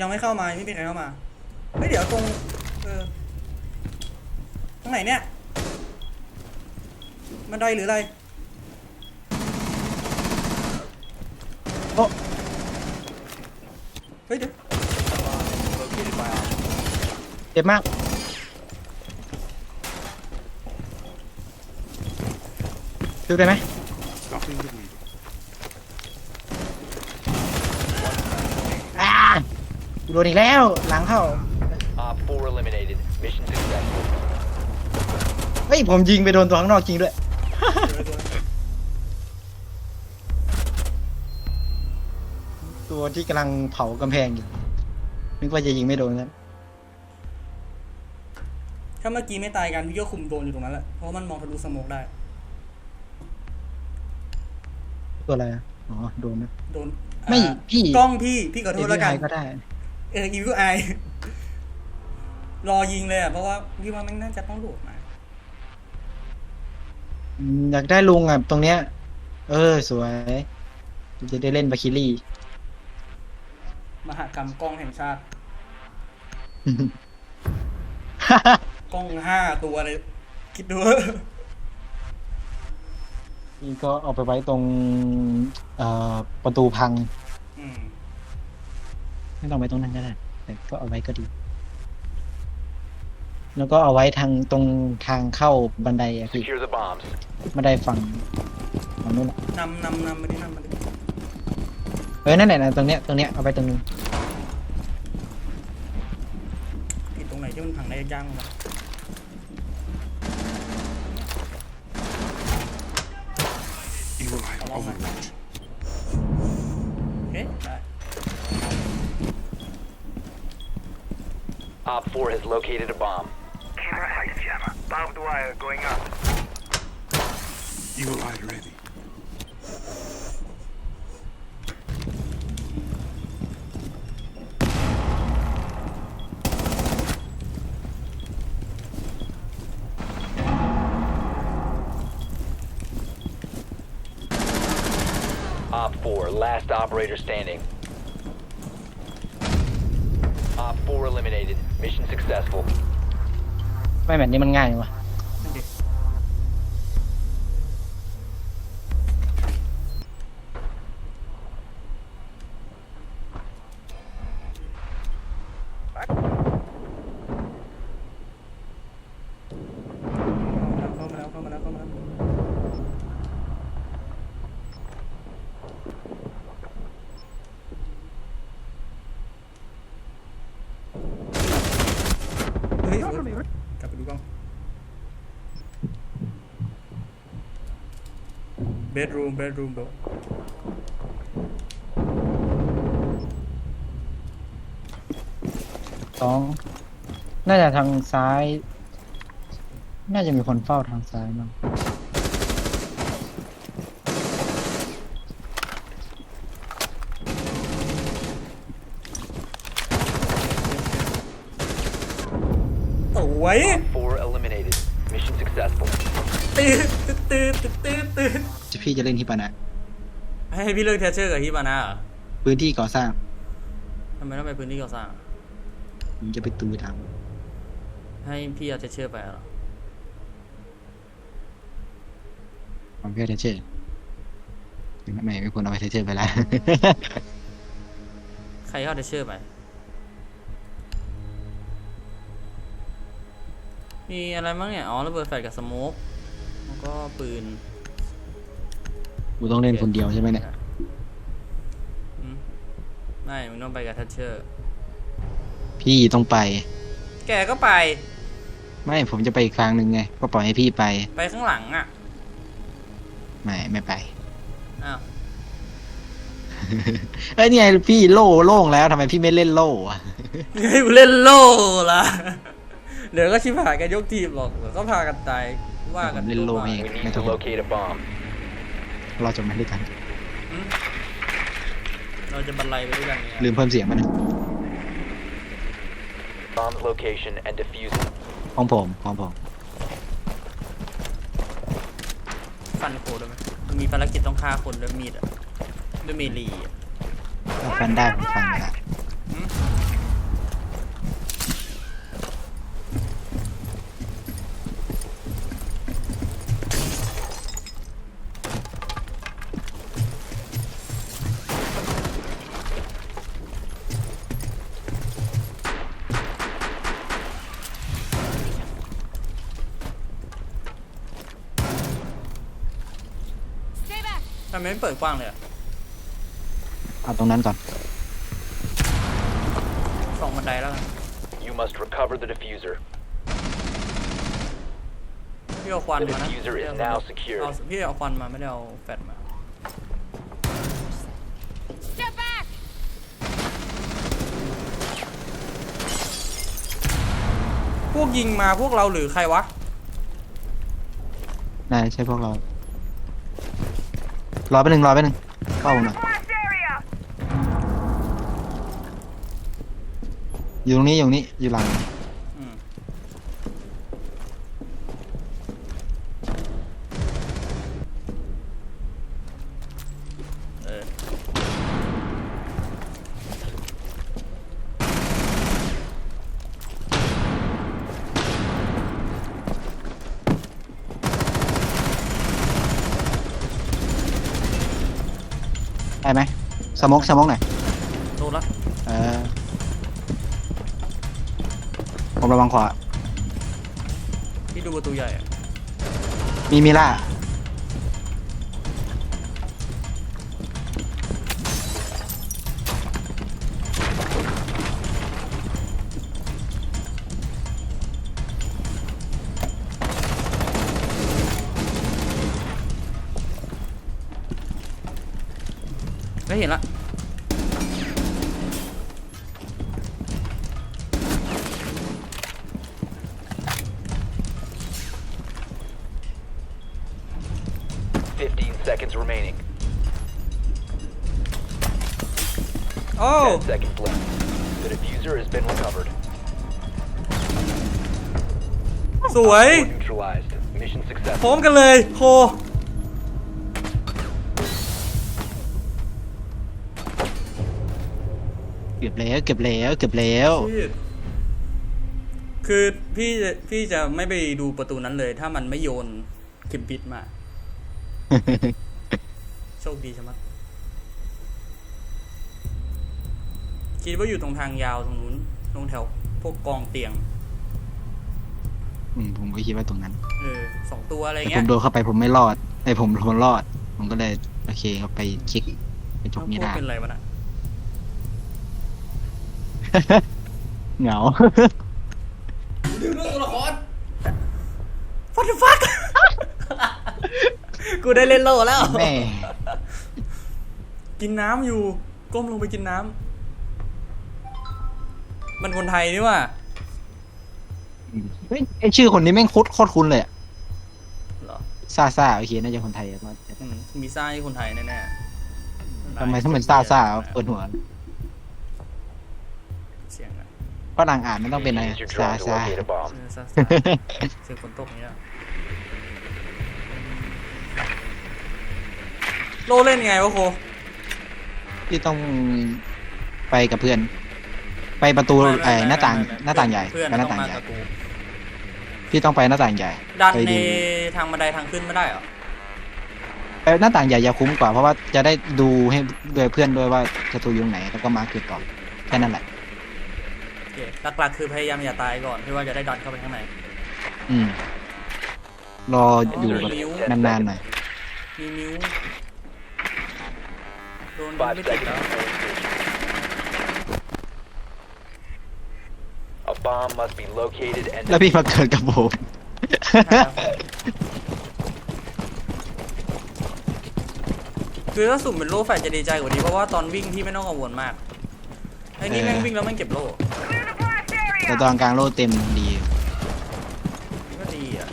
ยังไม่เข้ามายังไม่มีใครเข้ามาเฮ้ยเดี๋ยวตรงเออตรงไหนเนี่ยบันไดหรืออะไรโอ้เฮ้ยเดี๋ยว Located by op. เจ็บมากดูได้ไหม Stopping the bleeding. อ่ากู โดนอีกแล้ว หลังเข้า Op 4 eliminated. Mission successful. เฮ้ยผมยิงไปโดนตัวข้างนอกจริงด้วย ตัวที่กำลังเผากำแพงอยู่นึกว่าจะยิงไม่โดนนั้นถ้าเมื่อกี้ไม่ตายกันพี่ก็คุมโดนอยู่ตรงนั้นแหละ เพราะมันมองทะลุสโมกได้ ตัวอะไรอะอ๋อโดนนะ โดนไม่อ่าพี่ กล้องพี่พี่ขอโทษแล้วกัน API ก็ได้ เอออีวิวไอรอยิงเลยอะ เพราะว่าพี่ว่ามันน่าจะต้องโหลดมาอืมอยากได้ลุงอะ ตรงเนี้ย เออ สวย จะได้เล่นบาคิลี่ มหากรรมกล้องแห่งชาติ กล้องห้าตัวเลย คิดดูนี่ก็เอาไปไว้ตรง เอ่อ ประตูพังอืม ไม่ต้องไว้ตรงนั้นก็ได้แต่ก็เอาไว้ก็ดี แล้วก็เอาไว้ทางตรงทางเข้าบันไดอะพี่ Secure the bombs. บันไดฝั่งฝั่งนู้นอะนำนำนำมาดินำมาดิเออนั่นแหละนะตรงเนี้ยตรงเนี้ยเอาไปตรงนู้นผิดตรงไหนที่มันพังได้ย่างมา Evil eye overload. โอเคได้ Op 4 has located a bomb. Camera ice jammer. Barbed wire going up. Evil eye ready. Op 4, last operator standing. Op 4 eliminated. Mission successful. ไม่แบบนี้มันง่ายว่ะ นั่นดิ เข้ามาแล้วเข้ามาแล้วเข้ามาแล้วเฮ้ยกลับไปดูกล้อง bedroom bedroom โดสอง น่าจะทางซ้าย น่าจะมีคนเฝ้าทางซ้ายมั้ง สวย Op 4 eliminated. Mission successful. ตื่นตื่นตื่นตื่นตื่น จะ พี่จะเล่นที่ปานะ ให้พี่เลือกเทเชอร์กับฮิบาน่าเหรอพื้นที่ก่อสร้างทำไมต้องไปพื้นที่ก่อสร้างผมจะไปตูทางให้พี่เอาเทเชอร์ไปเหรอผมเพื่อเทเชอร์ไม่ไม่ไม่ควรเอาไปเทเชอร์ไปแล้วใครเอาเทเชอร์ไปมีอะไรบ้างเนี่ยอ๋อระเบิดแฟลชกับสโมกแล้วก็ปืน กูต้องเล่นคนเดียวใช่ไหมเนี่ย อืมไม่ มึงต้องไปกับเทเชอร์ พี่ต้องไป แกก็ไป ไม่ผมจะไปอีกครั้งหนึ่งไง ก็ปล่อยให้พี่ไป ไปข้างหลังอะ ไม่ไม่ไป อ้าว เอ้ยนี่ไงพี่โล่โล่งแล้วทำไมพี่ไม่เล่นโล่อะให้กูเล่นโล่ละเดี๋ยวก็ชิบหายกันยกทีมหรอกเดี๋ยวก็พากันตายว่ากันผมเล่นโล่ตัวเอง We need Metal to Hawk. locate a bomb. เราจะมาด้วยกันอืมเราจะบรรลัยไปด้วยกันเนี่ยลืมเพิ่มเสียงมันง Bomb's location and defuse it. ของผมของผม ฟันโคด้วยไหมมันมีภารกิจต้องฆ่าคนด้วยมีดอะด้วยเมลีอะถ้าฟันได้ผมฟันได้อืม ทำไมไม่เปิดกว้างเลยอะเอาตรงนั้นก่อน สองบันไดแล้วกัน You must recover the diffuser. พี่เอาควัน The มานะ diffuser is พี่เอา now เอา secured. พี่เอาควันมาไม่ได้เอาแฟลชมา Step back! พวกยิงมาพวกเราหรือใครวะน่าจะใช่พวกเรา รอไปหนึ่งรอไปหนึ่งเข้าหน่อยอยู่ตรงนี้อยู่ตรงนี้อยู่หลัง อืมเออ ได้ไหมสมกสมกหน่อยโดนละเออผมระวังขวาพี่ดูประตูใหญ่อะมีมิล่า ไม่เห็นละ 15 seconds remaining. โอ้ 10 seconds left. The diffuser has been recovered. สวย Or neutralized. Mission พร้อ successful. มกันเลยโค แล้ว เก็บแล้ว เก็บแล้วคือพี่จะพี่จะไม่ไปดูประตูนั้นเลย ถ้ามันไม่โยนเข็มพิษมา โชคดีใช่ไหมคิดว่าอยู่ตรงทางยาวตรงนู้นตรงแถว พวกกองเตียง อืมผมก็คิดว่าตรงนั้นเออสองตัวอะไรแต่ผเงี้มยโดนเข้าไปผมไม่รอดไอผมผมรอด ผมก็เลย โอเคครับไปคลิกไปจบนี้พวกได้เป็นอะไรวะน่ะ เหงา ดึงเรื่องตัวละคร What the fuck กูได้เล่นโลแล้ว แม่กินน้ำอยู่ ก้มลงไปกินน้ำมันคนไทยนี่ว่าเฮ้ยไอชื่อคนนี้แม่งโคตรโคตรคุ้นเลยอะเหรอซาซาโอเคน่าจะคนไทยอะว่าอืมมีซ่าที่คนไทยแน่ๆทำไมถ้ามันซาซาเปิดหัว ฝรั่งอ่านไม่ต้องเป็นอะไร Use your ซา drone to ซา locate a bomb. เออซ่าๆเสียงฝนตกอย่างเนี้ยโลเล่นไงวะโคที่ต้องไปกับเพื่อน ไปประตูไม่ไม่ไอ้ไม่หน้าต่างไม่ไม่หน้าต่างใหญ่เพื่อนไปหน้าต้อต่างมาใหญ่กับกูพี่ต้องไปหน้าต่างใหญ่ดันไปในดูทางบันไดทางขึ้นไม่ได้เหรอไปหน้าต่างใหญ่จะคุ้มกว่าเพราะว่าจะได้ดูให้ด้วยเพื่อนด้วยว่าศัตรูอยู่ตรงไหนแล้วก็มาร์คจุดก่อนแค่นั้นแหละโอ เคหลักๆคือพยายามอย่าตายก่อนเพื่อว่าจะได้ดันเข้าไปข้างในอืม รออยู่อ๋อแบบนิ้วนานๆหน่อยมีนิ้วโดน Five ไม่ติด seconds แล้ว remaining. A bomb must be located and แล้วพี่มาเกิดกับผมคือถ้าสุ่มเป็นโล่แฟดจะดีใจกว่านี้เพราะว่าตอนวิ่งพี่ไม่ต้องกังวลมากไอ้นี่เออแม่งวิ่งแล้วแม่งเก็บโล่ แต่ตอนกลางโลเต็มดี ก็ดีอะ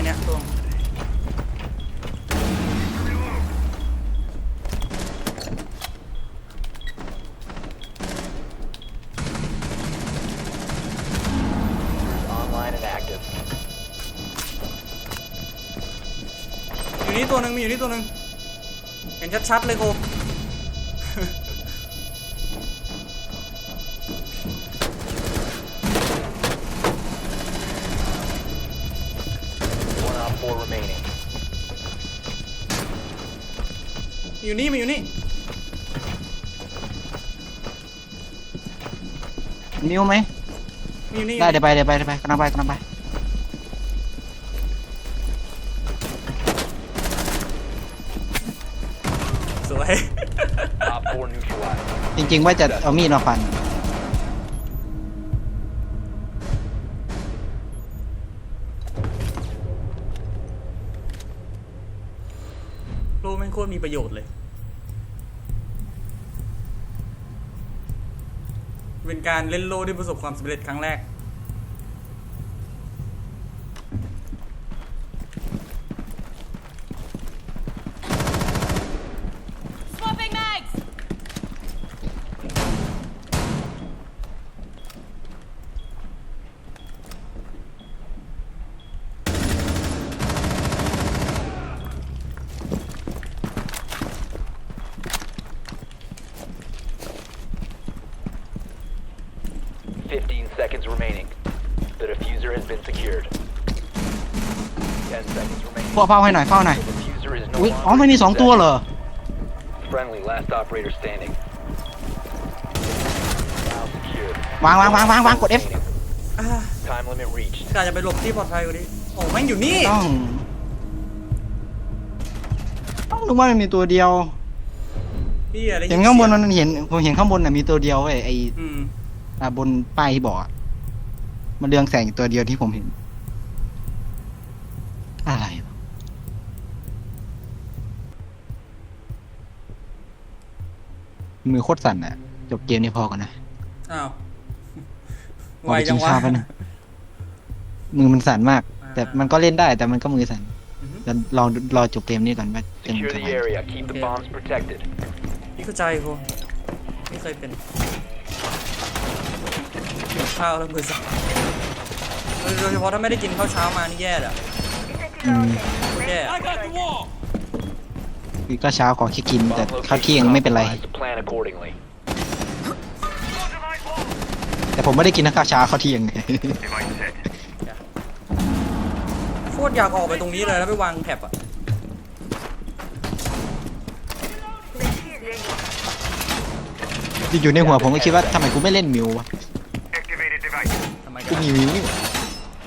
อยู่ห้องไอ้เนี้ยตรง Online and active. อยู่นี่ตัวหนึ่งมีอยู่นี่ตัวหนึ่งเห็นชัดๆเลยโอยู่นี่มาอยู่นี่มิวไหมมาอยู่นี่ได้เดี๋ยวไปเดี๋ยวไปเดี๋ยวไปกำลังไปกำลังไปสวย Op 4 neutralized. จริง ๆ ว่าจะเอามีดมาฟัน โลแม่งโคตรมีประโยชน์เลย เป็นการเล่นโลที่ประสบความสำเร็จครั้งแรก seconds remaining. The diffuser has been secured. 10 seconds remaining. พวกเฝ้าให้หน่อยเฝ้าหน่อย The diffuser is no อุ้ย longer อ๋อไม่มีสองตัวเหรอ Friendly, last operator standing. Now secured. วางวางวางวางวางกด F Remaining. อ่า Time limit reached. กาจะไปหลบที่ปลอดภัยกว่านี้โอ้แม่งอยู่นี่ ต้องต้องรู้ว่ามันมีตัวเดียว พี่อะไรเห็นข้างบนมันเห็นผมเห็นข้างบนน่ะมีตัวเดียวเว้ยไออืมอ่าบนป้ายที่บอกอะ มันเรืองแสงอยู่ตัวเดียวที่ผมเห็น อะไรวะมือโคตรสั่นอะจบเกมนี้พอก่อนนะอ้าวพอไปกินข้าวกันนะมือมันสั่นมาก แต่มันก็เล่นได้ แต่มันก็มือสั่นอือฮึแล้วรอรอจบเกมนี้ก่อนว่าจะมัน Secure จะ the ไหว area. Keep the Okay. bombs protected. พี่เข้าใจโคไม่เคยเป็นกินข้าวแล้วมือสั่น โดยเฉพาะถ้าไม่ได้กินข้าวเช้ามานี่แย่เลยอะอืมโคตรแย่อะคือก็เช้าขอแค่กินแต่ Bomb ข้าวเที่ยง location ไม่เป็นไร compromised. Plan accordingly. แต่ผมไม่ได้กินทั้งข้าวเช้าข้าวเที่ยง โคตรอยากออกไปตรงนี้เลยแล้วไปวางแท็บอะอยู่ในหัวผมก็คิดว่าทำไมกูไม่เล่นมิววะ Activated device. ทำไมกูกันมีมิวนี่หว่า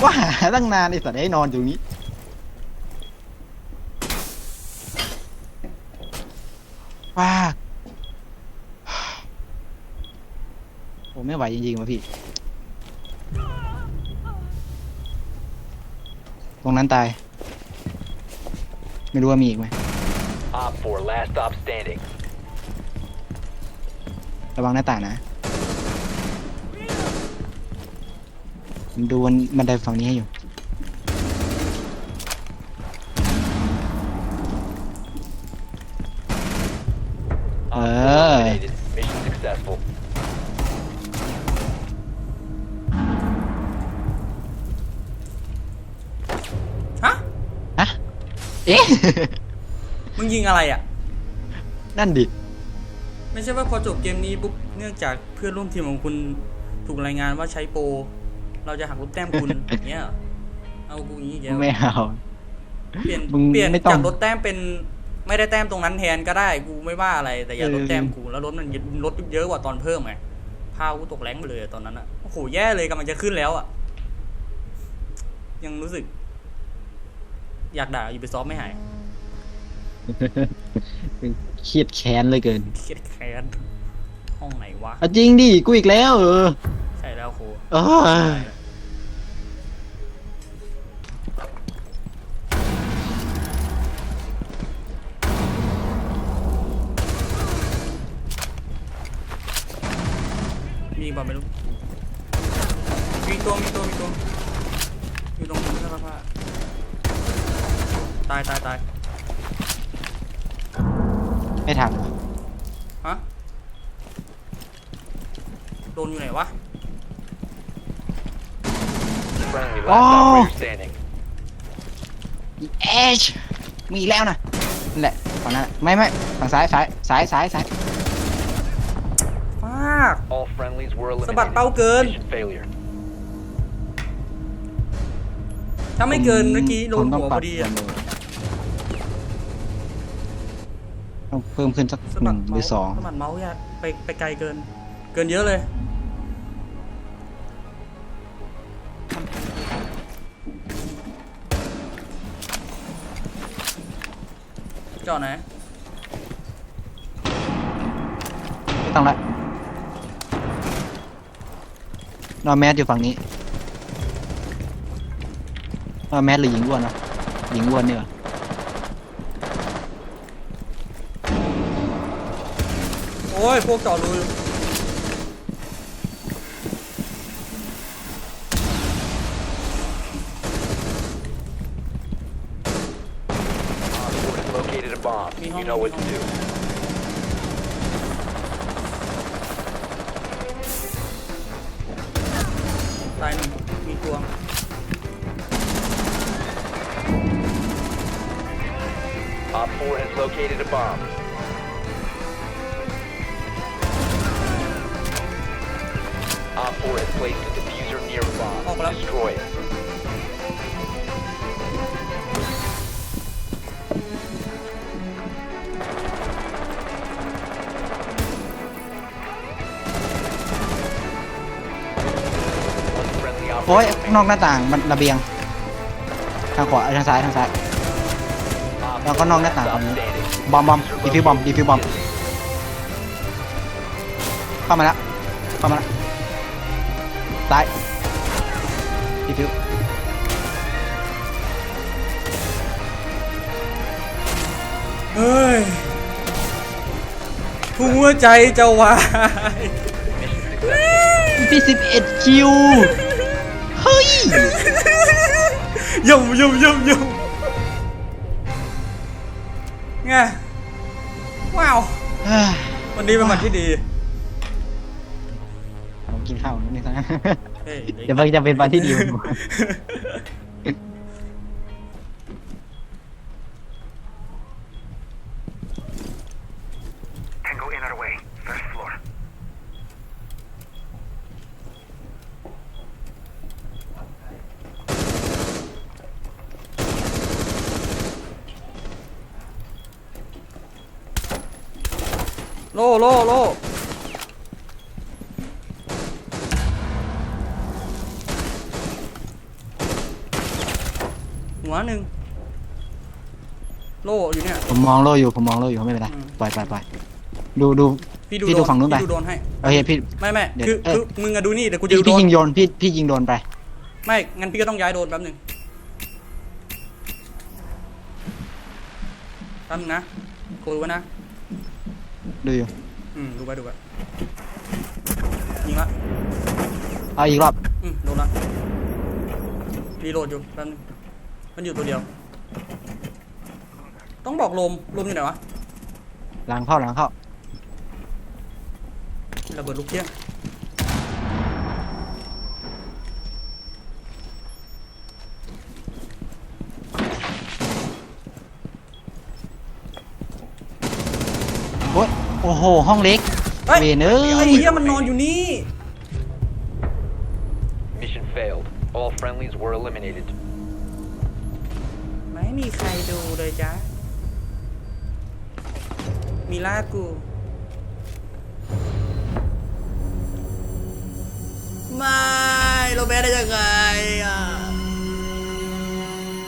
กูก็หาตั้งนานไอ้สัตว์ให้นอนอยู่นี้ ว้าผมไม่ไหวจริงๆว่ะพี่ ตรงนั้นตาย ไม่รู้ว่ามีอีกไหม Op 4, last stop standing. ระวังหน้าต่างนะ ผมดูมันบันไดฝั่งนี้ให้อยู่ Op 4 Ah. eliminated. Mission successful. ฮะ ฮะ เอ๊ะ มึงยิงอะไรอะ นั่นดิ ไม่ใช่ว่าพอจบเกมนี้ปุ๊บ เนื่องจากเพื่อนร่วมทีมของคุณถูกรายงานว่าใช้โปร เราจะหักลบแต้มคุณอย่างเงี้ยเหรอเอากูอย่างงี้อีกแล้วไม่เอาเปลี่ยนมึงเปลี่ยนไม่ต้อง จากลดแต้มเป็น ไม่ได้แต้มตรงนั้นแทนก็ได้กูไม่ว่าอะไรแต่อย่าลดเออแต้มกูแล้วลดมันลดเยอะกว่าตอนเพิ่มไงพากูตกแรงไปเลยอะตอนนั้นอะโอ้โหแย่เลยกำลังจะขึ้นแล้วอะยังรู้สึก อยากด่าอยู่ไปซอฟไม่หายเครียดแค้นเลยเกินเครียดแค้นห้องไหนวะเอาจริงดิกูอีกแล้วเออใช่แล้วโคเออมี นอยู่ไหนวะ Friendly, last Oh. operator standing. เอชมีอีกแล้วนะนั่นแหละฝั่งนั้นไม่ไม่ฝั่งซ้ายซ้ายซ้ายซ้ายซ้าย มาก All friendlies were สะบัด eliminated. เป้าเกิน Mission failure. ถ้าไม่เกินเมื่อกี้โดนผมต้หังวปพรับอดีอะ ต้องเพิ่มขึ้นสักสะหบันึ่ดงหเมารือส์สองสะบัดเมาส์ยากไปไปไกลเกิน เกินเยอะเลย จอดไหนไม่ต้องละนอนแมสอยู่ฝั่งนี้นอนแมสหรือหญิงอ้วนนะหญิงอ้วนเนี่ยโอ้ยพวกจอดรู know what to do. Op 4 has located a bomb. Op 4 has placed a diffuser near a bomb. Destroy it. อ้ย operator นอกหน้าต่างมันระเบียง ทางขวาทางซ้ายทางซ้าย Op แล้วก็นอกหน้าต่าง stop ฝั่งนี้ standing. บอมบอมดีฟิวบอมดีฟิวบอมเข้ามาแล้วเข้ามาแล้วซ้ายดีฟิวเฮ้ยหัวใจจะวาย พี่สิบเอ็ดคิวเฮ้ ยยุ่มยุ่มยุ่มยุ่มไงว้าวเฮ้ยวันนี้เป็นวันที่ดีผมกินข้าวนิดนึงนะเฮ้ยเดี๋ยวมันจะเป็นวันที่ดี Tango in our way. First floor. โล่โล่โล่หัวหนึ่ง โล่อยู่เนี่ย ผมมองโลอยู่ผมมองโลอยู่ไม่เป็นไรอืม ปล่อยปล่อยปล่อยดูดู พี่ดูพี่โดดูนฝั่งนู้นไป พี่ดูโดนให้ โอเคพี่ ไม่ไม่เดี๋ยวคือเอ้ย คือมึงอะดูนี่เดี๋ยวกูจะพี่ดูโดพี่นยิงโยนพี่พี่ยิงโดนไป ไม่งั้นพี่ก็ต้องย้ายโดนแป๊บหนึ่งแป๊บนึงนะกูดูไว้นะดูอยู่อืมดูไปดูไปยิงละเอาอีกรอบอืมโดนละรีโหลดอยู่แป๊บนึงมันอยู่ตัวเดียว ต้องบอกลมลมอยู่ไหนวะหลังเข้าหลังเข้าระเบิดลูกเกี้ยงโอ้ยโอ้โห ห้องเล็ก เฮ้ยเวนเอ้ไอ้ยเหี้ยมันนอนอยู่นี่ Mission failed. All friendlies were eliminated. ไม่มีใครดูเลยจ้ะ มีลากูไม่เราแพ้ได้ยังไงอะ